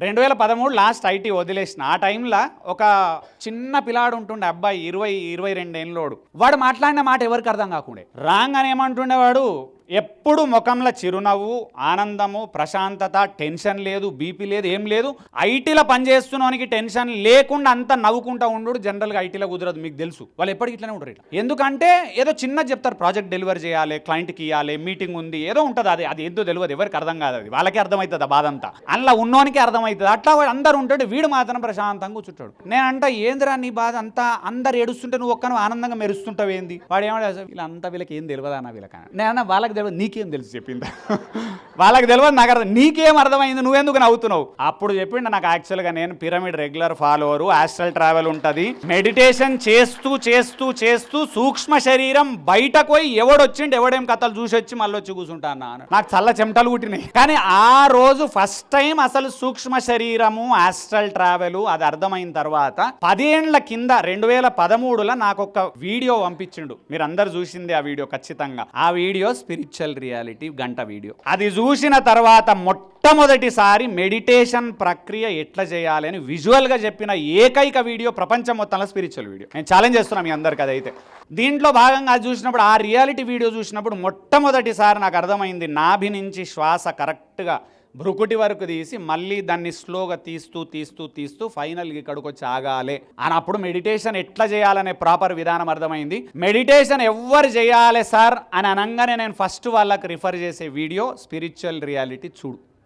రెండు వేల పదమూడు లాస్ట్ ఐటీ వదిలేసిన. ఆ టైంలో ఒక చిన్న పిల్లాడు ఉంటుండే అబ్బాయి ఇరవై ఇరవై రెండేళ్ళోడు. వాడు మాట్లాడిన మాట ఎవరికి అర్థం కాకుండే? రాంగ్ అని ఏమంటుండేవాడు? ఎప్పుడు ముఖంలో చిరునవ్వు ఆనందము ప్రశాంతత టెన్షన్ లేదు బీపీ లేదు ఏం లేదు ఐటీలో పనిచేస్తున్నవానికి టెన్షన్ లేకుండా అంతా నవ్వుకుంటా ఉండు జనరల్గా ఐటీలో కుదరదు మీకు తెలుసు. వాళ్ళు ఎప్పటికి ఇట్లనే ఉండరు ఇట్లా. ఎందుకంటే ఏదో చిన్న చెప్తారు ప్రాజెక్ట్ డెలివరీ చేయాలి క్లయింట్కి ఇవ్వాలి మీటింగ్ ఉంది. ఏదో ఉంటుంది అది అది ఏదో తెలియదు ఎవరికి అర్థం కాదు అది. వాళ్ళకే అర్థమవుతుంది ఆ బాధ అంతా అందులో ఉన్నోనికి అర్థమవుతుంది అట్లా అందరు ఉంటాడు వీడు మాత్రం ప్రశాంతంగా కూర్చుంటాడు. నేనంట ఏందిరా నీ బాధ అంతా? అందరు ఏడుస్తుంటే నువ్వు ఒక్కను ఆనందంగా మెరుస్తుంటావు ఏంది వాడు ఏమంటే వీళ్ళంతా వీళ్ళకి ఏం తెలియదు అన్న వీళ్ళకన్నా నేను వాళ్ళకి తెలియదు నీకేం తెలుసు చెప్పింది. వాళ్ళకి తెలియదు నాకు అర్థం నీకేం అర్థమైంది నువ్వెందుకు నవ్వుతున్నావు? అప్పుడు చెప్పిండు నాకు యాక్చువల్గా నేను pyramid regular follower astral travel ఉంటుంది. మెడిటేషన్ చేస్తూ చేస్తూ చేస్తూ సూక్ష్మ శరీరం బయటకు పోయి ఎవడొచ్చిండు ఎవడేం కథలు చూసి వచ్చి మళ్ళీ వచ్చి కూర్చుంటా అన్న నాకు చల్ల చెమటలు కుట్టినాయి. కానీ ఆ రోజు ఫస్ట్ టైం అసలు సూక్ష్మ శరీరము ఆస్ట్రల్ ట్రావెల్ అది అర్థమైన తర్వాత పదేండ్ల కింద రెండు వేల పదమూడులో నాకు ఒక వీడియో పంపించిండు. మీరు అందరు చూసింది ఆ వీడియో ఖచ్చితంగా. ఆ వీడియో స్పిరిచువల్ రియాలిటీ గంట వీడియో అది చూసిన తర్వాత మొట్టమొదటిసారి మెడిటేషన్ ప్రక్రియ ఎట్లా చేయాలి అని విజువల్గా చెప్పిన ఏకైక వీడియో ప్రపంచం మొత్తంలో స్పిరిచువల్ వీడియో నేను ఛాలెంజ్ చేస్తున్నాను మీ అందరికి అదైతే. దీంట్లో భాగంగా అది చూసినప్పుడు ఆ రియాలిటీ వీడియో చూసినప్పుడు మొట్టమొదటిసారి నాకు అర్థమైంది నాభి నుంచి శ్వాస కరెక్ట్గా భ్రుకుటి వరకు తీసి మళ్ళీ దాన్ని స్లోగా తీస్తూ తీస్తూ తీస్తూ ఫైనల్గా ఇక్కడికి వచ్చి ఆగాలి అని అప్పుడు మెడిటేషన్ ఎట్లా చేయాలనే ప్రాపర్ విధానం అర్థమైంది. మెడిటేషన్ ఎవ్వరు చేయాలి సార్ అని అనగానే నేను ఫస్ట్ వాళ్ళకి రిఫర్ చేసే వీడియో స్పిరిచువల్ రియాలిటీ చూడు.